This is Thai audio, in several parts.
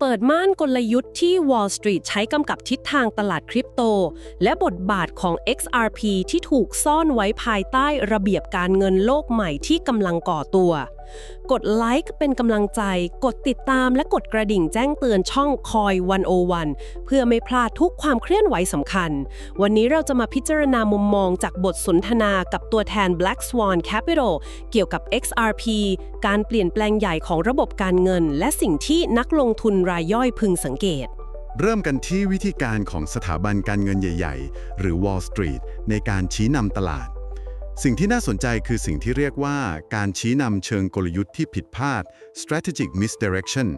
เปิดม่านกลยุทธ์ที่ Wall Street ใช้กำกับทิศทางตลาดคริปโต และบทบาทของ XRP ที่ถูกซ่อนไว้ภายใต้ระเบียบการเงินโลกใหม่ที่กำลังก่อตัว กดไลค์เป็นกำลังใจ กดติดตามและกดกระดิ่งแจ้งเตือนช่องคอย101 เพื่อไม่พลาดทุกความเคลื่อนไหวสำคัญ วันนี้เราจะมาพิจารณามุมมองจากบทสนทนากับตัวแทน Black Swan Capital เกี่ยวกับ XRP การเปลี่ยนแปลงใหญ่ของระบบการเงิน และสิ่งที่นักลงทุนรายย่อยพึงสังเกตเริ่มกันที่วิธีการของสถาบันการเงินใหญ่ ๆ หรือ Wall Street ในการชี้นำตลาด สิ่งที่น่าสนใจคือสิ่งที่เรียกว่าการชี้นำเชิงกลยุทธ์ที่ผิดพลาด strategic misdirection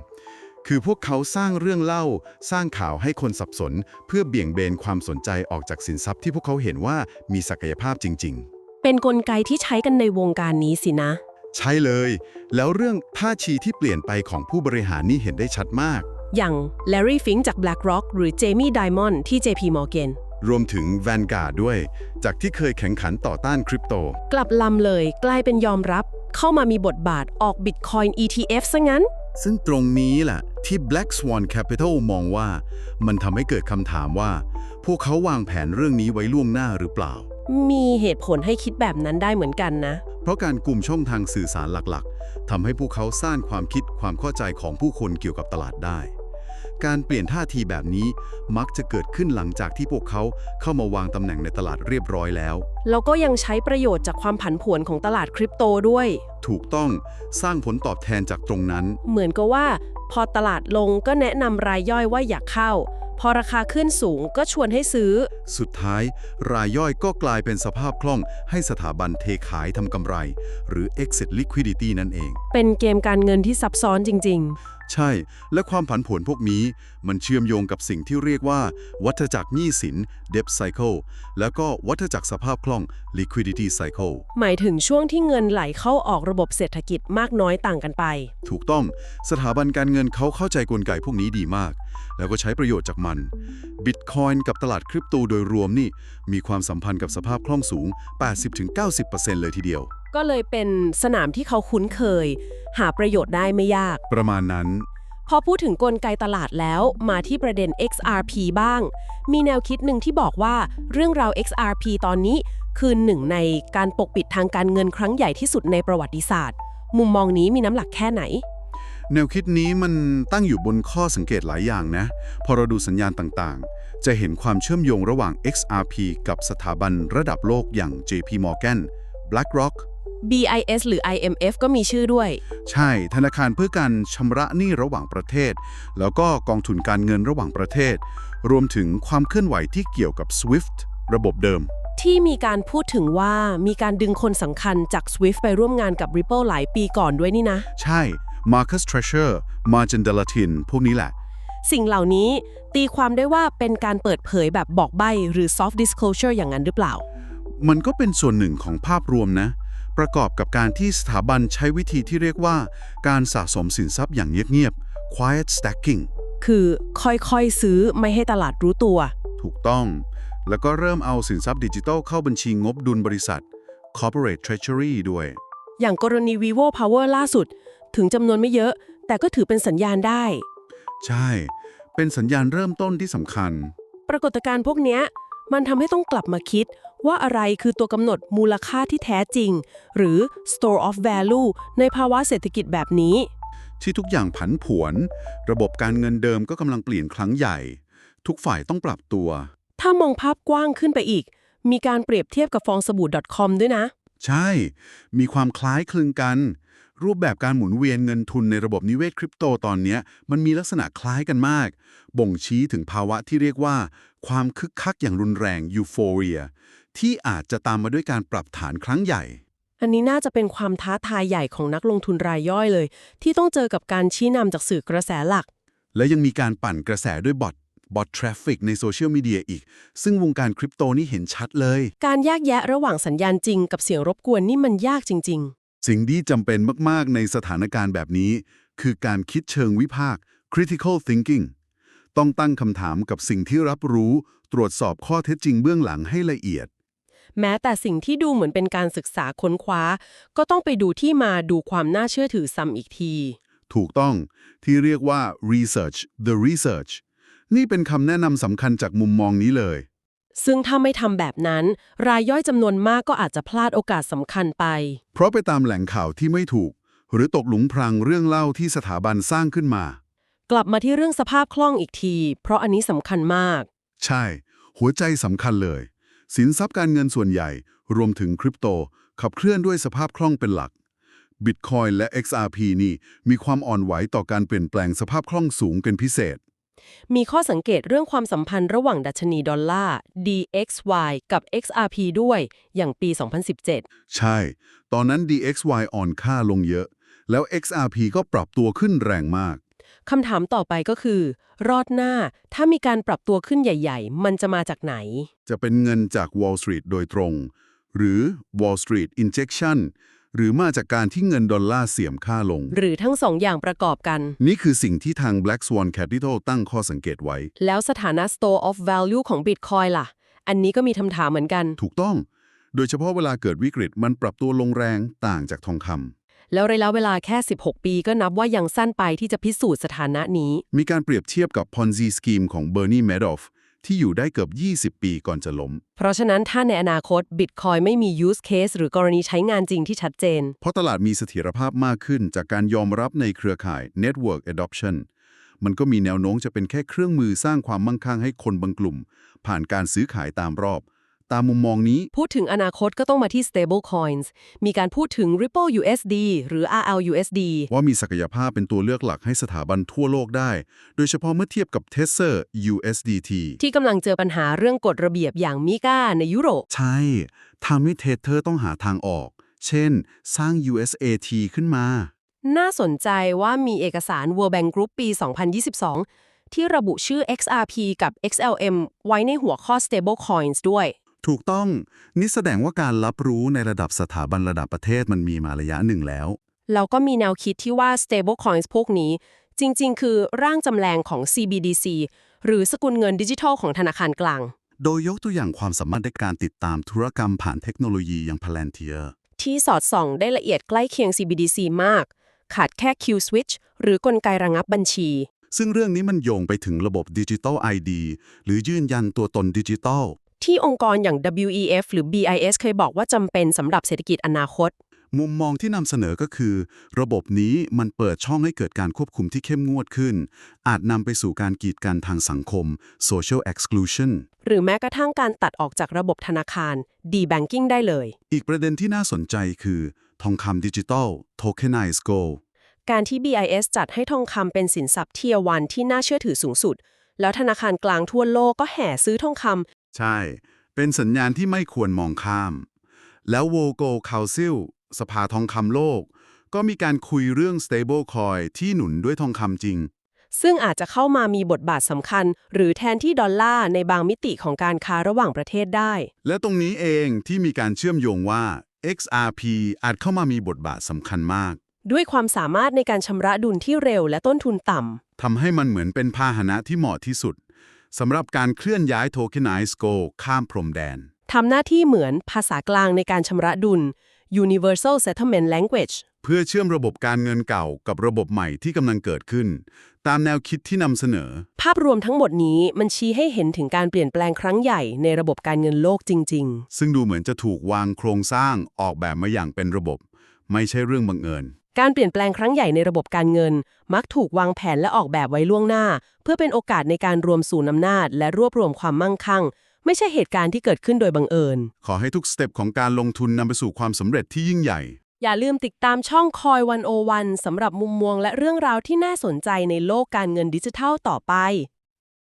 คือพวกเขาสร้างเรื่องเล่า สร้างข่าวให้คนสับสน เพื่อเบี่ยงเบนความสนใจออกจากสินทรัพย์ที่พวกเขาเห็นว่ามีศักยภาพจริง ๆ เป็นกลไกที่ใช้กันในวงการนี้สินะ ใช่เลย แล้วเรื่องท่าทีที่เปลี่ยนไปของผู้บริหารนี่เห็นได้ชัดมาก อย่าง Larry Fink จาก BlackRock หรือ Jamie Dimon ที่ JP Morgan รวมถึง Vanguard ด้วย จากที่เคยแข่งขันต่อต้านคริปโต กลับลำเลยกลายเป็นยอมรับ เข้ามามีบทบาทออก Bitcoin ETF ซะงั้น ซึ่งตรงนี้แหละที่ Black Swan Capital มองว่า มันทำให้เกิดคำถามว่า พวกเขาวางแผนเรื่องนี้ไว้ล่วงหน้าหรือเปล่า มีเหตุผลให้คิดแบบนั้นได้เหมือนกันนะ เพราะการกลุ่มช่องทางสื่อสารหลักๆทำให้พวกเขาสร้างความคิดความเข้าใจของผู้คนเกี่ยวกับตลาดได้ การเปลี่ยนท่าทีแบบนี้มักจะเกิดขึ้นหลังจากที่พวกเขาเข้ามาวางตำแหน่งในตลาดเรียบร้อยแล้ว แล้วก็ยังใช้ประโยชน์จากความผันผวนของตลาดคริปโตด้วย ถูกต้องสร้างผลตอบแทนจากตรงนั้น เหมือนกับว่า พอตลาดลงก็แนะนำรายย่อยว่าอยากเข้า พอราคาขึ้นสูงก็ชวนให้ซื้อ สุดท้าย รายย่อยก็กลายเป็นสภาพคล่อง ให้สถาบันเทขายทำกำไร หรือ exit liquidity นั่นเอง เป็นเกมการเงินที่ซับซ้อนจริง ใช่ และความผันผวนพวกนี้ มันเชื่อมโยงกับสิ่งที่เรียกว่า วัฏจักรหนี้สิน debt cycle แล้วก็วัฏจักรสภาพคล่อง liquidity cycle ๆหมายถึงช่วงที่เงินไหลเข้าออกระบบเศรษฐกิจมากน้อยต่างกันไป ถูกต้องสถาบันการเงินเขาเข้าใจกลไกพวกนี้ดีมาก แล้วก็ใช้ประโยชน์จากมัน Bitcoin กับตลาดคริปโตโดยรวมนี่ มีความสัมพันธ์กับสภาพคล่องสูง 80-90%เลยทีเดียว ก็เลยเป็นสนามที่เขาคุ้นเคย หาประโยชน์ได้ไม่ยาก ประมาณนั้น พอพูดถึงกลไกตลาดแล้วมาที่ประเด็น XRP บ้าง มีแนวคิดหนึ่งที่บอกว่าเรื่องราว XRP ตอนนี้คือหนึ่งในการปกปิดทางการเงินครั้งใหญ่ที่สุดในประวัติศาสตร์ มุมมองนี้มีน้ำหนักแค่ไหน แนวคิดนี้มันตั้งอยู่บนข้อสังเกตหลายอย่างนะ พอเราดูสัญญาณต่างๆ จะเห็นความเชื่อมโยงระหว่าง XRP กับสถาบันระดับโลกอย่าง JP Morgan BlackRock BIS หรือ IMF ก็มีชื่อด้วย ใช่ ธนาคารเพื่อการชำระหนี้ระหว่างประเทศ แล้วก็กองทุนการเงินระหว่างประเทศ รวมถึงความเคลื่อนไหวที่เกี่ยวกับ SWIFT ระบบเดิม ที่มีการพูดถึงว่ามีการดึงคนสำคัญจาก SWIFT ไปร่วมงานกับ Ripple หลายปีก่อนด้วยนี่นะ ใช่ Marcus Treasure Margin d e l a t i n พวกนี้แหละ สิ่งเหล่านี้ตีความได้ว่าเป็นการเปิดเผยแบบบอกใบ้หรือ soft disclosure อย่างนั้นหรือเปล่า มันก็เป็นส่วนหนึ่งของภาพรวมนะ ประกอบกับการที่สถาบันใช้วิธีที่เรียกว่าการสะสมสินทรัพย์อย่างเงียบๆ quiet stacking คือค่อยๆซื้อไม่ให้ตลาดรู้ตัว ถูกต้อง แล้วก็เริ่มเอาสินทรัพย์ดิจิทัลเข้าบัญชีงบดุลบริษัท corporate treasury ด้วย อย่างกรณี vivo power ล่าสุด ถึงจำนวนไม่เยอะ แต่ก็ถือเป็นสัญญาณได้ ใช่ เป็นสัญญาณเริ่มต้นที่สำคัญ ปรากฏการณ์พวกเนี้ย มันทำให้ต้องกลับมาคิดว่าอะไรคือตัวกำหนดมูลค่าที่แท้จริง หรือ store of value ในภาวะเศรษฐกิจแบบนี้ ที่ทุกอย่างผันผวน ระบบการเงินเดิมก็กำลังเปลี่ยนครั้งใหญ่ ทุกฝ่ายต้องปรับตัว ถ้ามองภาพกว้างขึ้นไปอีก มีการเปรียบเทียบกับฟองสบู่ .com ด้วยนะ ใช่ มีความคล้ายคลึงกัน รูปแบบการหมุนเวียนเงินทุนในระบบนิเวศคริปโตตอนเนี้ยมันมีลักษณะคล้ายกันมาก บ่งชี้ถึงภาวะที่เรียกว่า ความคึกคักอย่างรุนแรงยูโฟเรียที่อาจจะตามมาด้วยการปรับฐานครั้งใหญ่ อันนี้น่าจะเป็นความท้าทายใหญ่ของนักลงทุนรายย่อยเลย ที่ต้องเจอกับการชี้นำจากสื่อกระแสหลัก และยังมีการปั่นกระแสด้วยบอทบอททราฟฟิกในโซเชียลมีเดียอีก ซึ่งวงการคริปโตนี่เห็นชัดเลย การแยกแยะระหว่างสัญญาณจริงกับเสียงรบกวนนี่มันยากจริง สิ่งที่จำเป็นมาก ๆ ในสถานการณ์แบบนี้ คือการคิดเชิงวิพากษ์ critical thinking ต้องตั้งคำถามกับสิ่งที่รับรู้ ตรวจสอบข้อเท็จจริงเบื้องหลังให้ละเอียดๆแม้แต่สิ่งที่ดูเหมือนเป็นการศึกษาค้นคว้า ก็ต้องไปดูที่มาดูความน่าเชื่อถือซ้ำอีกที ถูกต้องที่เรียกว่า research the research นี่เป็นคำแนะนำสำคัญจากมุมมองนี้เลย ซึ่งถ้าไม่ทำแบบนั้น รายย่อยจำนวนมากก็อาจจะพลาดโอกาสสำคัญไป เพราะไปตามแหล่งข่าวที่ไม่ถูก หรือตกหลุมพรางเรื่องเล่าที่สถาบันสร้างขึ้นมา กลับมาที่เรื่องสภาพคล่องอีกที เพราะอันนี้สำคัญมาก ใช่ หัวใจสำคัญเลย สินทรัพย์การเงินส่วนใหญ่ รวมถึงคริปโต ขับเคลื่อนด้วยสภาพคล่องเป็นหลัก Bitcoin และ XRP นี่มีความอ่อนไหวต่อการเปลี่ยนแปลงสภาพคล่องสูงเป็นพิเศษ มีข้อสังเกตเรื่องความสัมพันธ์ระหว่างดัชนีดอลลาร์ DXY กับ XRP ด้วย อย่างปี 2017 ใช่ ตอนนั้น DXY อ่อนค่าลงเยอะ แล้ว XRP ก็ปรับตัวขึ้นแรงมาก คำถามต่อไปก็คือ รอดหน้า ถ้ามีการปรับตัวขึ้นใหญ่ ๆ มันจะมาจากไหน จะเป็นเงินจาก Wall Street โดยตรง หรือ Wall Street Injection หรือมาจากการที่เงินดอลลาร์เสี่ยมค่าลง หรือทั้งสองอย่างประกอบกัน นี่คือสิ่งที่ทาง Black Swan Capital ตั้งข้อสังเกตไว้ แล้วสถานะ store of value ของ Bitcoin ล่ะ อันนี้ก็มีคำถามเหมือนกัน ถูกต้อง โดยเฉพาะเวลาเกิดวิกฤตมันปรับตัวลงแรงต่างจากทองคำแล้วระยะเวลาแค่ 16 ปีก็นับว่ายังสั้นไปที่จะพิสูจน์สถานะนี้ มีการเปรียบเทียบกับ Ponzi Scheme ของ Bernie Madoff ที่อยู่ได้เกือบ 20 ปีก่อนจะล้ม เพราะฉะนั้นถ้าในอนาคต Bitcoin ไม่มี use case หรือกรณีใช้งานจริงที่ชัดเจน เพราะตลาดมีเสถียรภาพมากขึ้นจากการยอมรับในเครือข่าย Network Adoption มันก็มีแนวโน้มจะเป็นแค่เครื่องมือสร้างความมั่งคั่งให้คนบางกลุ่ม ผ่านการซื้อขายตามรอบ ตามมุมมองนี้ พูดถึงอนาคตก็ต้องมาที่ stable coins มีการพูดถึง Ripple USD หรือ RLUSD ว่ามีศักยภาพเป็นตัวเลือกหลักให้สถาบันทั่วโลกได้ โดยเฉพาะเมื่อเทียบกับ Tether USDT ที่กำลังเจอปัญหาเรื่องกฎระเบียบอย่างมิก้าในยุโรป ใช่ทำให้ Tether ต้องหาทางออก เช่น สร้าง USAT ขึ้นมา น่าสนใจว่ามีเอกสาร World Bank Group ปี 2022 ที่ระบุชื่อ XRP กับ XLM ไว้ในหัวข้อ stable coins ด้วย ถูกต้องนี่แสดงว่าการรับรู้ในระดับสถาบันระดับประเทศมันมีมาระยะหนึ่งแล้วแล้วก็มีแนวคิดที่ว่า stable coins พวกนี้ จริง ๆ คือร่างจำแรงของ CBDC หรือสกุลเงินดิจิทัลของธนาคารกลาง โดยยกตัวอย่างความสามารถในการติดตามธุรกรรมผ่านเทคโนโลยีอย่าง Palantir ที่สอดส่องได้ละเอียดใกล้เคียง CBDC มาก ขาดแค่ Q switch หรือกลไกระงับบัญชี ซึ่งเรื่องนี้มันโยงไปถึงระบบ Digital ID หรือยืนยันตัวตนดิจิทัล ที่องค์กรอย่าง WEF หรือ BIS เคยบอกว่าจำเป็นสำหรับเศรษฐกิจอนาคต มุมมองที่นำเสนอก็คือ ระบบนี้มันเปิดช่องให้เกิดการควบคุมที่เข้มงวดขึ้น อาจนำไปสู่การกีดกันทางสังคม social exclusion หรือแม้กระทั่งการตัดออกจากระบบธนาคาร D-banking ได้เลย อีกประเด็นที่น่าสนใจคือ ทองคำดิจิทัล tokenized gold การที่ BIS จัดให้ทองคำเป็นสินทรัพย์เทียวันที่น่าเชื่อถือสูงสุด แล้วธนาคารกลางทั่วโลกก็แห่ซื้อทองคำ ใช่ เป็นสัญญาณที่ไม่ควรมองข้าม แล้ว w o g o Council สภาทองคำโลก ก็มีการคุยเรื่อง stable coin ที่หนุนด้วยทองคำจริง ซึ่งอาจจะเข้ามามีบทบาทสำคัญ หรือแทนที่ดอลลาร์ในบางมิติของการค้าระหว่างประเทศได้ และตรงนี้เองที่มีการเชื่อมโยงว่า XRP อาจเข้ามามีบทบาทสำคัญมาก ด้วยความสามารถในการชำระดุลที่เร็วและต้นทุนต่ำ ทำให้มันเหมือนเป็นพาหนะที่เหมาะที่สุด สำหรับการเคลื่อนย้าย tokenized gold ข้ามพรมแดน ทำหน้าที่เหมือนภาษากลางในการชำระดุล Universal Settlement Language เพื่อเชื่อมระบบการเงินเก่ากับระบบใหม่ที่กำลังเกิดขึ้น ตามแนวคิดที่นำเสนอ ภาพรวมทั้งหมดนี้มันชี้ให้เห็นถึงการเปลี่ยนแปลงครั้งใหญ่ในระบบการเงินโลกจริง ซึ่งดูเหมือนจะถูกวางโครงสร้างออกแบบมาอย่างเป็นระบบ ไม่ใช่เรื่องบังเอิญๆ การเปลี่ยนแปลงครั้งใหญ่ในระบบการเงิน มักถูกวางแผนและออกแบบไว้ล่วงหน้า เพื่อเป็นโอกาสในการรวมศูนย์อำนาจ และรวบรวมความมั่งคั่ง ไม่ใช่เหตุการณ์ที่เกิดขึ้นโดยบังเอิญ ขอให้ทุกสเต็ปของการลงทุนนำไปสู่ความสำเร็จที่ยิ่งใหญ่ อย่าลืมติดตามช่องคอยวันโอวันสำหรับมุมมองและเรื่องราวที่น่าสนใจในโลกการเงินดิจิทัลต่อไป